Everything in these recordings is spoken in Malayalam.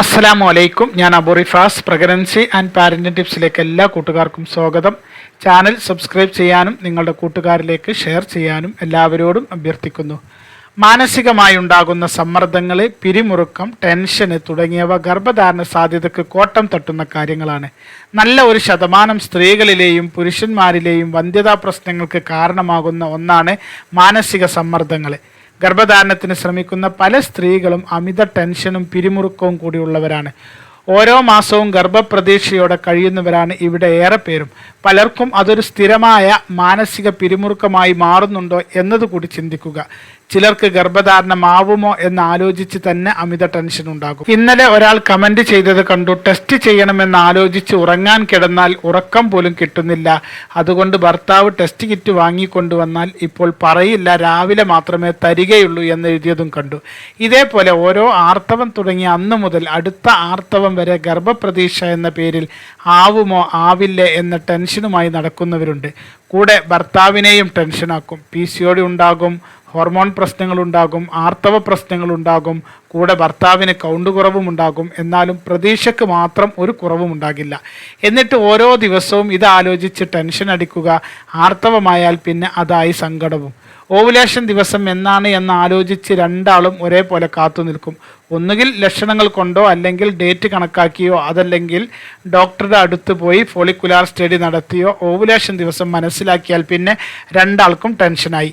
അസ്സലാമു അലൈക്കും. ഞാൻ അബുറിഫാസ് പ്രഗ്നൻസി ആൻഡ് പാരന്റിംഗ് ടിപ്സിലേക്ക് എല്ലാ കൂട്ടുകാർക്കും സ്വാഗതം. ചാനൽ സബ്സ്ക്രൈബ് ചെയ്യാനും നിങ്ങളുടെ കൂട്ടുകാരിലേക്ക് ഷെയർ ചെയ്യാനും എല്ലാവരോടും അഭ്യർത്ഥിക്കുന്നു. മാനസികമായി ഉണ്ടാകുന്ന സമ്മർദ്ദങ്ങൾ പിരിമുറുക്കം ടെൻഷന് തുടങ്ങിയവ ഗർഭധാരണ സാധ്യതയ്ക്ക് കോട്ടം തട്ടുന്ന കാര്യങ്ങളാണ്. നല്ല ഒരു ശതമാനം സ്ത്രീകളിലെയും പുരുഷന്മാരിലെയും വന്ധ്യതാ പ്രശ്നങ്ങൾക്ക് കാരണമാകുന്ന ഒന്നാണ് മാനസിക സമ്മർദ്ദങ്ങൾ ഗർഭധാരണത്തിന് ശ്രമിക്കുന്ന പല സ്ത്രീകളും അമിത ടെൻഷനും പിരിമുറുക്കവും കൂടിയുള്ളവരാണ്. ഓരോ മാസവും ഗർഭപ്രതീക്ഷയോടെ കഴിയുന്നവരാണ് ഇവിടെ ഏറെ പേരും. പലർക്കും അതൊരു സ്ഥിരമായ മാനസിക പിരിമുറുക്കമായി മാറുന്നുണ്ടോ എന്നതുകൂടി ചിന്തിക്കുക. ചിലർക്ക് ഗർഭധാരണമാവുമോ എന്ന് ആലോചിച്ച് തന്നെ അമിത ടെൻഷൻ ഉണ്ടാകും. ഇന്നലെ ഒരാൾ കമന്റ് ചെയ്തത് കണ്ടു ടെസ്റ്റ് ചെയ്യണമെന്ന് ആലോചിച്ച് ഉറങ്ങാൻ കിടന്നാൽ ഉറക്കം പോലും കിട്ടുന്നില്ല. അതുകൊണ്ട് ഭർത്താവ് ടെസ്റ്റ് കിറ്റ് വാങ്ങിക്കൊണ്ടുവന്നാൽ ഇപ്പോൾ പറയില്ല രാവിലെ മാത്രമേ തരികയുള്ളൂ എന്ന് എഴുതിയതും കണ്ടു. ഇതേപോലെ ഓരോ ആർത്തവം തുടങ്ങിയ അന്നു മുതൽ അടുത്ത ആർത്തവം വരെ ഗർഭപ്രതീക്ഷ എന്ന പേരിൽ ആവുമോ ആവില്ലേ എന്ന ടെൻഷനുമായി നടക്കുന്നവരുണ്ട്. കൂടെ ഭർത്താവിനെയും ടെൻഷനാക്കും. പി സി ഒ ഡി ഉണ്ടാകും ഹോർമോൺ പ്രശ്നങ്ങളുണ്ടാകും ആർത്തവ പ്രശ്നങ്ങളുണ്ടാകും കൂടെ ഭർത്താവിന് കൗണ്ട് കുറവും ഉണ്ടാകും. എന്നാലും പ്രതീക്ഷയ്ക്ക് മാത്രം ഒരു കുറവും ഉണ്ടാകില്ല. എന്നിട്ട് ഓരോ ദിവസവും ഇത് ആലോചിച്ച് ടെൻഷൻ അടിക്കുക. ആർത്തവമായാൽ പിന്നെ അതായി സങ്കടവും. ഓവുലേഷൻ ദിവസം എന്നാണ് എന്ന് ആലോചിച്ച് രണ്ടാളും ഒരേപോലെ കാത്തു നിൽക്കും. ഒന്നുകിൽ ലക്ഷണങ്ങൾ കൊണ്ടോ അല്ലെങ്കിൽ ഡേറ്റ് കണക്കാക്കിയോ അതല്ലെങ്കിൽ ഡോക്ടറുടെ അടുത്ത് പോയി ഫോളിക്കുലാർ സ്റ്റഡി നടത്തിയോ ഓവുലേഷൻ ദിവസം മനസ്സിലാക്കിയാൽ പിന്നെ രണ്ടാൾക്കും ടെൻഷനായി.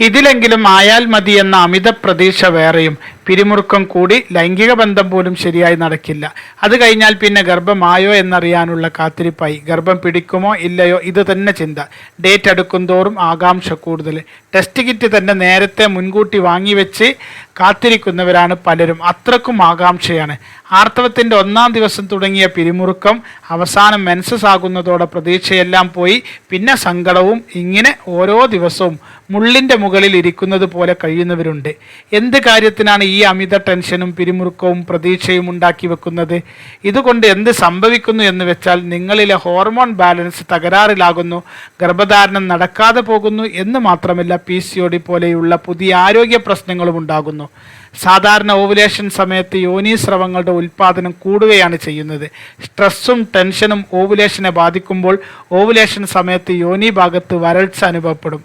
ഇതിലെങ്കിലും ആയാൽ മതി എന്ന അമിത പ്രതീക്ഷ വേറെയും. പിരിമുറുക്കം കൂടി ലൈംഗിക ബന്ധം പോലും ശരിയായി നടക്കില്ല. അത് കഴിഞ്ഞാൽ പിന്നെ ഗർഭമായോ എന്നറിയാനുള്ള കാത്തിരിപ്പായി. ഗർഭം പിടിക്കുമോ ഇല്ലയോ ഇത് തന്നെ ചിന്ത. ഡേറ്റ് അടുക്കും തോറും ആകാംക്ഷ കൂടുതൽ. ടെസ്റ്റ് കിറ്റ് തന്നെ നേരത്തെ മുൻകൂട്ടി വാങ്ങിവെച്ച് കാത്തിരിക്കുന്നവരാണ് പലരും. അത്രക്കും ആകാംക്ഷയാണ്. ആർത്തവത്തിന്റെ ഒന്നാം ദിവസം തുടങ്ങിയ പിരിമുറുക്കം അവസാനം മെൻസസ് ആകുന്നതോടെ പ്രതീക്ഷയെല്ലാം പോയി. പിന്നെ സങ്കടവും ഇങ്ങനെ ഓരോ ദിവസവും മുള്ളിന്റെ മുകളിൽ ഇരിക്കുന്നത് പോലെ കഴിയുന്നവരുണ്ട്. എന്ത് കാര്യത്തിനാണ് ഈ അമിത ടെൻഷനും പിരിമുറുക്കവും പ്രതീക്ഷയും ഉണ്ടാക്കി വെക്കുന്നത്? ഇതുകൊണ്ട് എന്ത് സംഭവിക്കുന്നു എന്ന് വെച്ചാൽ നിങ്ങളിലെ ഹോർമോൺ ബാലൻസ് തകരാറിലാകുന്നു. ഗർഭധാരണം നടക്കാതെ പോകുന്നു എന്ന് മാത്രമല്ല പി സി ഒ ഡി പോലെയുള്ള പുതിയ ആരോഗ്യ പ്രശ്നങ്ങളും ഉണ്ടാകുന്നു. സാധാരണ ഓവുലേഷൻ സമയത്ത് യോനി സ്രവങ്ങളുടെ ഉൽപ്പാദനം കൂടുകയാണ് ചെയ്യുന്നത്. സ്ട്രെസ്സും ടെൻഷനും ഓവുലേഷനെ ബാധിക്കുമ്പോൾ ഓവുലേഷൻ സമയത്ത് യോനി ഭാഗത്ത് വരൾച്ച അനുഭവപ്പെടും.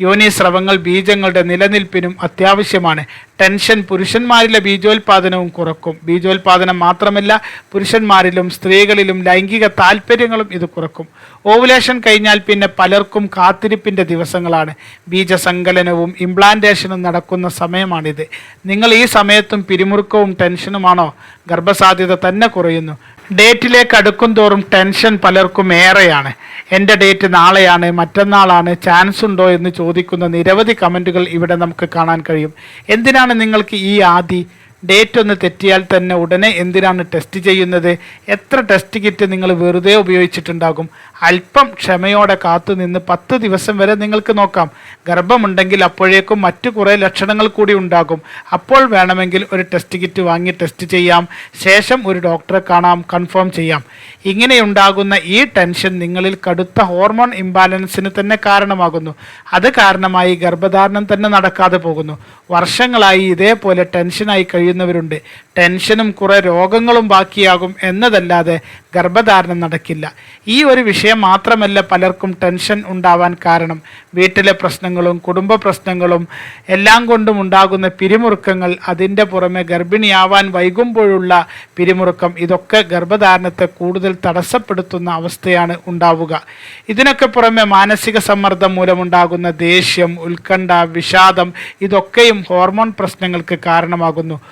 യോനി സ്രവങ്ങൾ ബീജങ്ങളുടെ നിലനിൽപ്പിനും അത്യാവശ്യമാണ്. ടെൻഷൻ പുരുഷന്മാരിലെ ബീജോൽപാദനവും കുറക്കും. ബീജോൽപാദനം മാത്രമല്ല പുരുഷന്മാരിലും സ്ത്രീകളിലും ലൈംഗിക താല്പര്യങ്ങളും ഇത് കുറക്കും. ഓവുലേഷൻ കഴിഞ്ഞാൽ പിന്നെ പലർക്കും കാത്തിരിപ്പിന്റെ ദിവസങ്ങളാണ്. ബീജസങ്കലനവും ഇംപ്ലാന്റേഷനും നടക്കുന്ന സമയമാണിത്. നിങ്ങൾ ഈ സമയത്തും പിരിമുറുക്കവും ടെൻഷനുമാണോ? ഗർഭസാധ്യത തന്നെ കുറയുന്നു. ഡേറ്റിലേക്ക് അടുക്കും തോറും ടെൻഷൻ പലർക്കും ഏറെയാണ്. എന്റെ ഡേറ്റ് നാളെയാണ് മറ്റന്നാളാണ് ചാൻസ് ഉണ്ടോ എന്ന് ചോദിക്കുന്ന നിരവധി കമന്റുകൾ ഇവിടെ നമുക്ക് കാണാൻ കഴിയും. എന്തിനാണ് നിങ്ങൾക്ക് ഈ ആദി ഡേറ്റ് ഒന്ന് തെറ്റിയാൽ തന്നെ ഉടനെ എന്തിനാണ് ടെസ്റ്റ് ചെയ്യുന്നത്? എത്ര ടെസ്റ്റ് കിറ്റ് നിങ്ങൾ വെറുതെ ഉപയോഗിച്ചിട്ടുണ്ടാകും? അല്പം ക്ഷമയോടെ കാത്തു നിന്ന് പത്ത് ദിവസം വരെ നിങ്ങൾക്ക് നോക്കാം. ഗർഭമുണ്ടെങ്കിൽ അപ്പോഴേക്കും മറ്റു കുറേ ലക്ഷണങ്ങൾ കൂടി ഉണ്ടാകും. അപ്പോൾ വേണമെങ്കിൽ ഒരു ടെസ്റ്റ് കിറ്റ് വാങ്ങി ടെസ്റ്റ് ചെയ്യാം. ശേഷം ഒരു ഡോക്ടറെ കാണാം കൺഫേം ചെയ്യാം. ഇങ്ങനെയുണ്ടാകുന്ന ഈ ടെൻഷൻ നിങ്ങളിൽ കടുത്ത ഹോർമോൺ ഇംബാലൻസിന് തന്നെ കാരണമാകുന്നു. അത് കാരണമായി ഗർഭധാരണം തന്നെ നടക്കാതെ പോകുന്നു. വർഷങ്ങളായി ഇതേപോലെ ടെൻഷനായി കഴിയുന്നവരുണ്ട്. ടെൻഷനും കുറെ രോഗങ്ങളും ബാക്കിയാകും എന്നതല്ലാതെ ഗർഭധാരണം നടക്കില്ല. ഈ ഒരു വിഷയം മാത്രമല്ല പലർക്കും ടെൻഷൻ ഉണ്ടാവാൻ കാരണം. വീട്ടിലെ പ്രശ്നങ്ങളും കുടുംബ പ്രശ്നങ്ങളും എല്ലാം കൊണ്ടും ഉണ്ടാകുന്ന പിരിമുറുക്കങ്ങൾ അതിന്റെ പുറമെ ഗർഭിണിയാവാൻ വൈകുമ്പോഴുള്ള പിരിമുറുക്കം ഇതൊക്കെ ഗർഭധാരണത്തെ കൂടുതൽ തടസ്സപ്പെടുത്തുന്ന അവസ്ഥയാണ് ഉണ്ടാവുക. ഇതിനൊക്കെ പുറമെ മാനസിക സമ്മർദ്ദം മൂലമുണ്ടാകുന്ന ദേഷ്യം ഉത്കണ്ഠ വിഷാദം ഇതൊക്കെയും ഹോർമോൺ പ്രശ്നങ്ങൾക്ക് കാരണമാകുന്നു.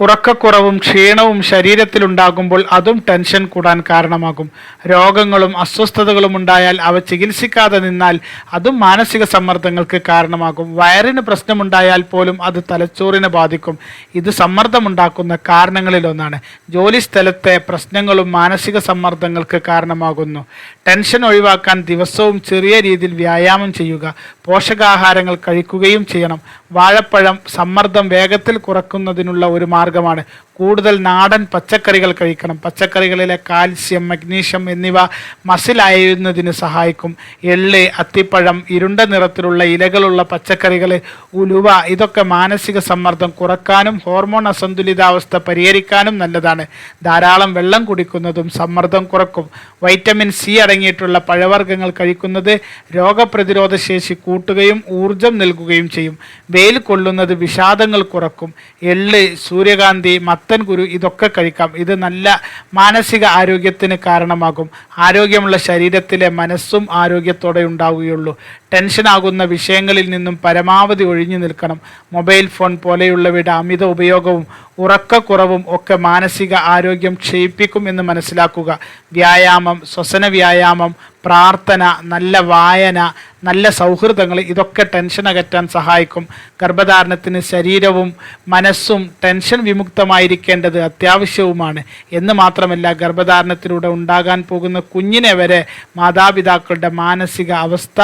ഉറക്കക്കുറവും ക്ഷീണവും ശരീരത്തിൽ ഉണ്ടാകുമ്പോൾ അതും ടെൻഷൻ കൂടാൻ കാരണമാകും. രോഗങ്ങളും അസ്വസ്ഥതകളും ഉണ്ടായാൽ അവ ചികിത്സിക്കാതെ നിന്നാൽ അതും മാനസിക സമ്മർദ്ദങ്ങൾക്ക് കാരണമാകും. വയറിന് പ്രശ്നമുണ്ടായാൽ പോലും അത് തലച്ചോറിനെ ബാധിക്കും. ഇത് സമ്മർദ്ദമുണ്ടാക്കുന്ന കാരണങ്ങളിലൊന്നാണ്. ജോലി സ്ഥലത്തെ പ്രശ്നങ്ങളും മാനസിക സമ്മർദ്ദങ്ങൾക്ക് കാരണമാകുന്നു. ടെൻഷൻ ഒഴിവാക്കാൻ ദിവസവും ചെറിയ രീതിയിൽ വ്യായാമം ചെയ്യുക പോഷകാഹാരങ്ങൾ കഴിക്കുകയും ചെയ്യണം. വാഴപ്പഴം സമ്മർദ്ദം വേഗത്തിൽ കുറക്കുന്നതിനുള്ള ഒരു മാർഗം മാർഗമാണ്. കൂടുതൽ നാടൻ പച്ചക്കറികൾ കഴിക്കണം. പച്ചക്കറികളിലെ കാൽസ്യം മഗ്നീഷ്യം എന്നിവ മസിലായുന്നതിന് സഹായിക്കും. എള്ള് അത്തിപ്പഴം ഇരുണ്ട നിറത്തിലുള്ള ഇലകളുള്ള പച്ചക്കറികൾ ഉലുവ ഇതൊക്കെ മാനസിക സമ്മർദ്ദം കുറക്കാനും ഹോർമോൺ അസന്തുലിതാവസ്ഥ പരിഹരിക്കാനും നല്ലതാണ്. ധാരാളം വെള്ളം കുടിക്കുന്നതും സമ്മർദ്ദം കുറക്കും. വൈറ്റമിൻ സി അടങ്ങിയിട്ടുള്ള പഴവർഗങ്ങൾ കഴിക്കുന്നത് രോഗപ്രതിരോധ ശേഷി കൂട്ടുകയും ഊർജം നൽകുകയും ചെയ്യും. വെയിൽ കൊള്ളുന്നത് വിഷാദങ്ങൾ കുറക്കും. എള്ള് സൂര്യകാന്തി മത്തൻ കുരു ഇതൊക്കെ കഴിക്കാം. ഇത് നല്ല മാനസിക ആരോഗ്യത്തിന് കാരണമാകും. ആരോഗ്യമുള്ള ശരീരത്തിലെ മനസ്സും ആരോഗ്യത്തോടെ ഉണ്ടാവുകയുള്ളൂ. ടെൻഷനാകുന്ന വിഷയങ്ങളിൽ നിന്നും പരമാവധി ഒഴിഞ്ഞു നിൽക്കണം. മൊബൈൽ ഫോൺ പോലെയുള്ളവയുടെ അമിത ഉപയോഗവും ഉറക്കക്കുറവും ഒക്കെ മാനസിക ആരോഗ്യം ക്ഷയിപ്പിക്കും എന്ന് മനസ്സിലാക്കുക. വ്യായാമം ശ്വസന വ്യായാമം പ്രാർത്ഥന നല്ല വായന നല്ല സൗഹൃദങ്ങൾ ഇതൊക്കെ ടെൻഷൻ അകറ്റാൻ സഹായിക്കും. ഗർഭധാരണത്തിന് ശരീരവും മനസ്സും ടെൻഷൻ വിമുക്തമായിരിക്കേണ്ടത് അത്യാവശ്യവുമാണ്. എന്ന് മാത്രമല്ല ഗർഭധാരണത്തിലൂടെ ഉണ്ടാകാൻ പോകുന്ന കുഞ്ഞിനെ വരെ മാതാപിതാക്കളുടെ മാനസിക അവസ്ഥ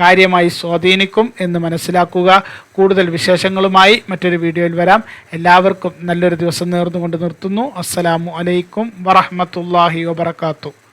കാര്യമായി സ്വാധീനിക്കും എന്ന് മനസ്സിലാക്കുക. കൂടുതൽ വിശേഷങ്ങളുമായി മറ്റൊരു വീഡിയോയിൽ വരാം. എല്ലാവർക്കും നല്ലൊരു ദിവസം നേർന്നുകൊണ്ട് നിർത്തുന്നു. അസ്സലാമു അലൈക്കും വറഹമത്തല്ലാഹി വബറകാതുഹു.